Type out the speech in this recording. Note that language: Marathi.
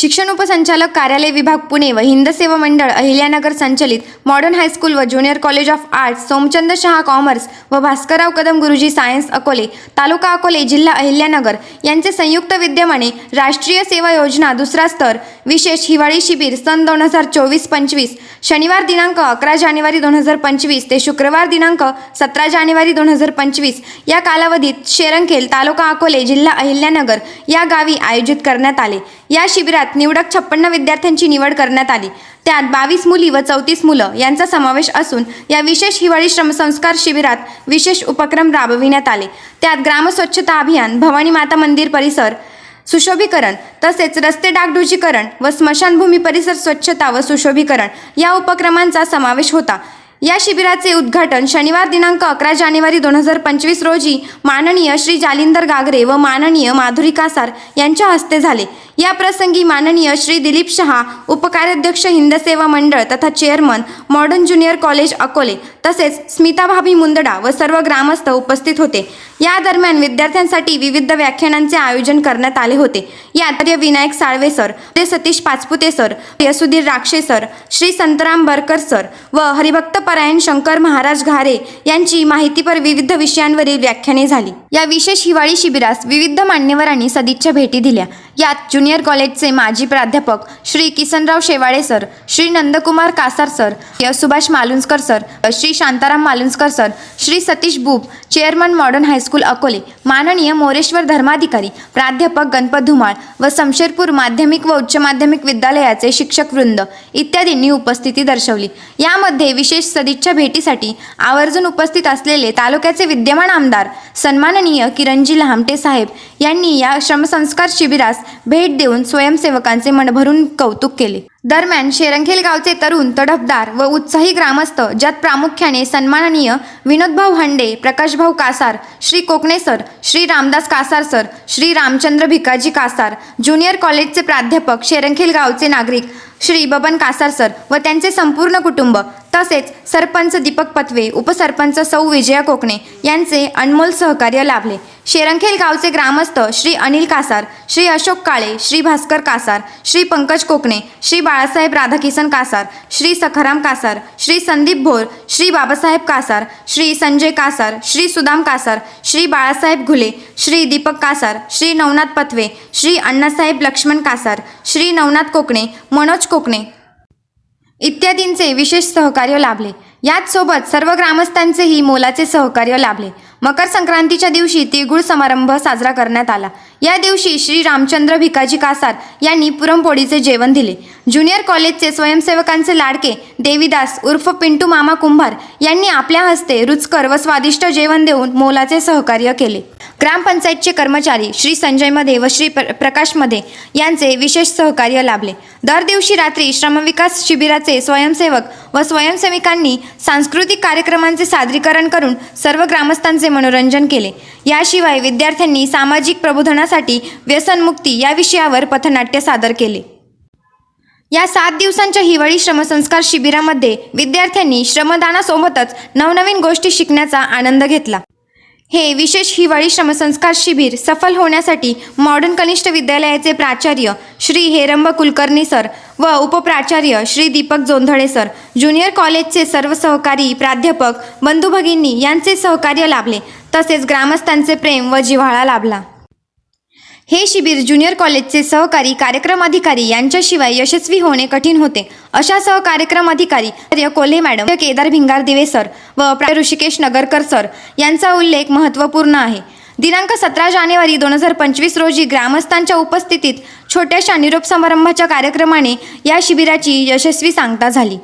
शिक्षण उपसंचालक कार्यालय विभाग पुणे व हिंद सेवा मंडळ अहिल्यानगर संचलित मॉडर्न हायस्कूल व junior college of arts Somchand Shah commerce व भास्करराव कदम गुरुजी सायन्स अकोले तालुका अकोले जिल्हा अहिल्यानगर यांचे संयुक्त विद्यमाने राष्ट्रीय सेवा योजना दुसरा स्तर विशेष हिवाळी शिबिर सन दोन हजार चोवीस पंचवीस शनिवार दिनांक अकरा जानेवारी दोन हजार पंचवीस ते शुक्रवार दिनांक सतरा जानेवारी दोन हजार पंचवीस या कालावधीत शेरंखेल तालुका अकोले जिल्हा अहिल्यानगर या गावी आयोजित करण्यात आले. या शिबिरात निवडक छप्पन्न विद्यार्थ्यांची निवड करण्यात आली. त्यात बावीस मुली व चौतीस मुलं यांचा समावेश असून या विशेष हिवाळी श्रमसंस्कार शिबिरात विशेष उपक्रम राबविण्यात आले. त्यात ग्रामस्वच्छता अभियान भवानी माता मंदिर परिसर सुशोभीकरण तसेच रस्ते डागडुजीकरण व स्मशानभूमी परिसर स्वच्छता व सुशोभीकरण या उपक्रमांचा समावेश होता. या शिबिराचे उद्घाटन शनिवार दिनांक अकरा जानेवारी दोन हजार पंचवीस रोजी माननीय श्री जालिंदर गागरे व माननीय माधुरी कासार यांच्या हस्ते झाले. या प्रसंगी माननीय श्री दिलीप शहा उपकार्याध्यक्ष हिंद सेवा मंडळ तथा chairman modern junior college Akole तसेच स्मिताभाभी मुंदडा व सर्व ग्रामस्थ उपस्थित होते. या दरम्यान विद्यार्थ्यांसाठी विविध व्याख्यानांचे आयोजन करण्यात आले होते. यात विनायक साळवे सर ते सतीश पाचपुते सर यसुधीर राक्षे सर श्री संतराम बरकर सर व हरिभक्त परायण शंकर महाराज घारे यांची माहितीपर विविध विषयांवरील व्याख्याने झाली. या विशेष हिवाळी शिबिरास विविध मान्यवरांनी सदिच्छा भेटी दिल्या. यात ज्युनियर कॉलेजचे माजी प्राध्यापक Shri Kisanrao Shewale sir Shri Nandkumar Kasar sir Subhash Malunjkar sir Shri Shantaram Malunjkar sir Shri Satish Bub chairman modern high school Akole माननीय मोरेश्वर धर्माधिकारी प्राध्यापक गणपत धुमाळ व शमशेरपूर माध्यमिक व उच्च माध्यमिक विद्यालयाचे शिक्षक वृंद इत्यादींनी उपस्थिती दर्शवली. यामध्ये विशेष सदिच्छा भेटीसाठी आवर्जून उपस्थित असलेले तालुक्याचे विद्यमान आमदार सन्माननीय किरणजी लहामटे साहेब यांनी या श्रमसंस्कार शिबिरास भेट देऊन स्वयंसेवकांचे मन भरून कौतुक केले. दरम्यान शेरंखेल गावचे तरुण तडफदार व उत्साही ग्रामस्थ ज्यात प्रामुख्याने सन्माननीय विनोदभाऊ Hande प्रकाशभाऊ Kasar Shri Kokane sir Shri Ramdas Kasar sir Shri Ramchandra Bhikaji Kasar junior कॉलेजचे प्राध्यापक शेरंखेल गावचे नागरिक श्री बबन कासार सर व त्यांचे संपूर्ण कुटुंब तसेच सरपंच दीपक पत्वे उपसरपंच सौ विजया कोकणे यांचे अनमोल सहकार्य लाभले. शेरंखेल गावचे ग्रामस्थ श्री अनिल कासार श्री अशोक काळे श्री भास्कर कासार श्री पंकज कोकणे श्री बाळासाहेब राधाकिसन कासार श्री सखाराम कासार श्री संदीप भोर श्री बाबासाहेब कासार श्री संजय कासार श्री सुदाम कासार श्री बाळासाहेब घुले श्री दीपक कासार श्री नवनाथ पथवे श्री अण्णासाहेब लक्ष्मण कासार श्री नवनाथ कोकणे मनोज कोकणे इत्यादींचे विशेष सहकार्य लाभले. याच सोबत सर्व ग्रामस्थांचेही मोलाचे सहकार्य लाभले. मकर संक्रांतीच्या दिवशी तिळगुळ समारंभ साजरा करण्यात आला. या दिवशी श्री रामचंद्र भिकाजी कासार यांनी पुरणपोळीचे जेवण दिले. ज्युनियर कॉलेजचे स्वयंसेवकांचे लाडके देवीदास उर्फ पिंटू मामा कुंभार यांनी आपल्या हस्ते रुचकर व स्वादिष्ट जेवण देऊन मोलाचे सहकार्य केले. ग्रामपंचायतचे कर्मचारी श्री संजयमध्ये व श्री प्र प्रकाशमध्ये यांचे विशेष सहकार्य लाभले. दर दिवशी रात्री श्रमविकास शिबिराचे स्वयंसेवक व स्वयंसेविकांनी सांस्कृतिक कार्यक्रमांचे सादरीकरण करून सर्व ग्रामस्थांचे मनोरंजन केले. याशिवाय विद्यार्थ्यांनी सामाजिक प्रबोधनासाठी व्यसनमुक्ती या विषयावर पथनाट्य सादर केले. या सात दिवसांच्या हिवाळी श्रमसंस्कार शिबिरामध्ये विद्यार्थ्यांनी श्रमदानासोबतच नवनवीन गोष्टी शिकण्याचा आनंद घेतला. हे विशेष हिवाळी श्रमसंस्कार शिबिर सफल होण्यासाठी मॉडर्न कनिष्ठ विद्यालयाचे प्राचार्य श्री हेरंब कुलकर्णी सर व उपप्राचार्य श्री दीपक जोंधळे सर ज्युनियर कॉलेजचे सर्व सहकारी प्राध्यापक बंधू भगिनी यांचे सहकार्य लाभले तसेच ग्रामस्थांचे प्रेम व जिव्हाळा लाभला. हे शिबिर ज्युनियर कॉलेजचे सहकारी कार्यक्रम अधिकारी यांच्याशिवाय यशस्वी होणे कठीण होते. अशा सहकार्यक्रम अधिकारी कोल्हे मॅडम केदार भिंगार दिवे सर व प्रा ऋषिकेश नगरकर सर यांचा उल्लेख महत्त्वपूर्ण आहे. दिनांक सतरा जानेवारी दोन हजार पंचवीस रोजी ग्रामस्थांच्या उपस्थितीत छोट्याशा निरोप समारंभाच्या कार्यक्रमाने या शिबिराची यशस्वी सांगता झाली.